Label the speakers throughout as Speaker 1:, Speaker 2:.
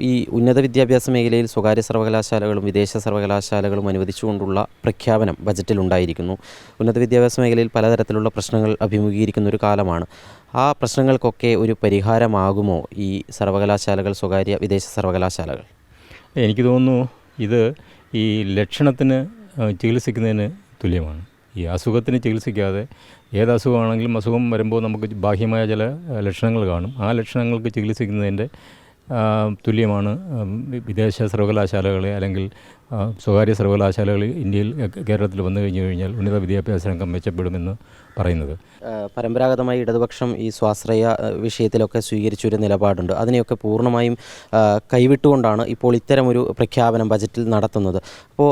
Speaker 1: ഈ ഉന്നത വിദ്യാഭ്യാസ മേഖലയിൽ സ്വകാര്യ സർവകലാശാലകളും വിദേശ സർവകലാശാലകളും അനുവദിച്ചുകൊണ്ടുള്ള പ്രഖ്യാപനം ബജറ്റിലുണ്ടായിരിക്കുന്നു. ഉന്നത വിദ്യാഭ്യാസ മേഖലയിൽ പലതരത്തിലുള്ള പ്രശ്നങ്ങൾ അഭിമുഖീകരിക്കുന്ന ഒരു കാലമാണ്. ആ പ്രശ്നങ്ങൾക്കൊക്കെ ഒരു പരിഹാരമാകുമോ ഈ സർവകലാശാലകൾ സ്വകാര്യ വിദേശ സർവകലാശാലകൾ?
Speaker 2: എനിക്ക് തോന്നുന്നു ഇത് ഈ ലക്ഷണത്തിന് ചികിത്സിക്കുന്നതിന് തുല്യമാണ്. ഈ അസുഖത്തിന് ചികിത്സിക്കാതെ ഏത് അസുഖമാണെങ്കിലും അസുഖം വരുമ്പോൾ നമുക്ക് ബാഹ്യമായ ചില ലക്ഷണങ്ങൾ കാണും. ആ ലക്ഷണങ്ങൾക്ക് ചികിത്സിക്കുന്നതിന്റെ തുല്യമാണ്. വിദേശ സർവകലാശാലകളെ അല്ലെങ്കിൽ സ്വകാര്യ സർവകലാശാലകൾ ഇന്ത്യയിൽ കേരളത്തിൽ വന്നു കഴിഞ്ഞു കഴിഞ്ഞാൽ ഉന്നത വിദ്യാഭ്യാസ രംഗം മെച്ചപ്പെടുമെന്ന് പറയുന്നത്.
Speaker 1: പരമ്പരാഗതമായി ഇടതുപക്ഷം ഈ സ്വാശ്രയ വിഷയത്തിലൊക്കെ സ്വീകരിച്ചൊരു നിലപാടുണ്ട്. അതിനെയൊക്കെ പൂർണമായും കൈവിട്ടുകൊണ്ടാണ് ഇപ്പോൾ ഇത്തരമൊരു പ്രഖ്യാപനം ബജറ്റിൽ നടത്തുന്നത്. അപ്പോൾ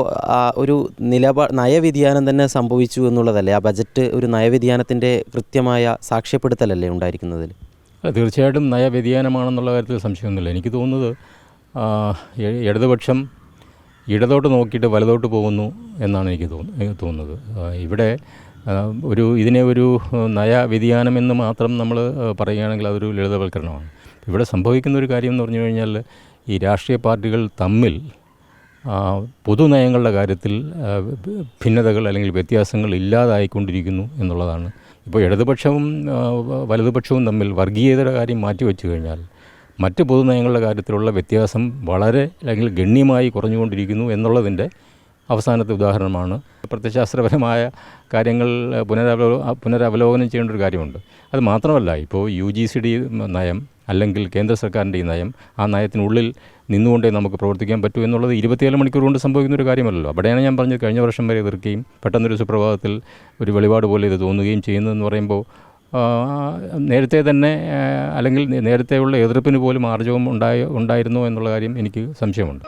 Speaker 1: ഒരു നിലപാ നയവ്യതിയാനം തന്നെ സംഭവിച്ചു എന്നുള്ളതല്ലേ? ആ ബജറ്റ് ഒരു നയവ്യതിയാനത്തിന്റെ കൃത്യമായ സാക്ഷ്യപ്പെടുത്തലല്ലേ ഉണ്ടായിരിക്കുന്നതിൽ
Speaker 2: തീർച്ചയായിട്ടും നയവ്യതിയാനമാണെന്നുള്ള കാര്യത്തിൽ സംശയമൊന്നുമില്ല. എനിക്ക് തോന്നുന്നത് ഇടതുപക്ഷം ഇടതോട്ട് നോക്കിയിട്ട് വലതോട്ട് പോകുന്നു എന്നാണ് എനിക്ക് തോന്നുന്നത്. തോന്നുന്നത് ഇവിടെ ഒരു ഇതിനെ ഒരു നയവ്യതിയാനം എന്ന് മാത്രം നമ്മൾ പറയുകയാണെങ്കിൽ അതൊരു ലളിതവൽക്കരണമാണ്. ഇവിടെ സംഭവിക്കുന്ന ഒരു കാര്യം എന്ന് പറഞ്ഞു കഴിഞ്ഞാൽ ഈ രാഷ്ട്രീയ പാർട്ടികൾ തമ്മിൽ പൊതുനയങ്ങളുടെ കാര്യത്തിൽ ഭിന്നതകൾ അല്ലെങ്കിൽ വ്യത്യാസങ്ങൾ ഇല്ലാതായിക്കൊണ്ടിരിക്കുന്നു എന്നുള്ളതാണ്. ഇപ്പോൾ ഇടതുപക്ഷവും വലതുപക്ഷവും തമ്മിൽ വർഗീയതയുടെ കാര്യം മാറ്റി മാറ്റിവെച്ചു കഴിഞ്ഞാൽ മറ്റ് പൊതുനയങ്ങളുടെ കാര്യത്തിലുള്ള വ്യത്യാസം വളരെ അല്ലെങ്കിൽ ഗണ്യമായി കുറഞ്ഞുകൊണ്ടിരിക്കുന്നു എന്നുള്ളതിന്റെ അവസാനത്തെ ഉദാഹരണമാണ്. പ്രത്യശാസ്ത്രപരമായ കാര്യങ്ങൾ പുനരവലോ പുനരവലോകനം ചെയ്യേണ്ട ഒരു കാര്യമുണ്ട്. അത് മാത്രമല്ല ഇപ്പോൾ യു ജി സി ഡി നയം അല്ലെങ്കിൽ കേന്ദ്ര സർക്കാരിന്റെ ഈ നയം ആ നയത്തിനുള്ളിൽ നിന്നുകൊണ്ടേ നമുക്ക് പ്രവർത്തിക്കാൻ പറ്റൂ എന്നുള്ളത് ഇരുപത്തിയേഴ് മണിക്കൂർ കൊണ്ട് സംഭവിക്കുന്ന ഒരു കാര്യമല്ലല്ലോ. അവിടെയാണ് ഞാൻ പറഞ്ഞത് കഴിഞ്ഞ വർഷം വരെ എതിർക്കുകയും പെട്ടെന്നൊരു സുപ്രഭാതത്തിൽ ഒരു വെളിപാട് പോലെ ഇത് തോന്നുകയും ചെയ്യുന്നതെന്ന് പറയുമ്പോൾ നേരത്തെ തന്നെ അല്ലെങ്കിൽ നേരത്തെയുള്ള എതിർപ്പിന് പോലും ആർജവം ഉണ്ടായി ഉണ്ടായിരുന്നോ എന്നുള്ള കാര്യം എനിക്ക് സംശയമുണ്ട്.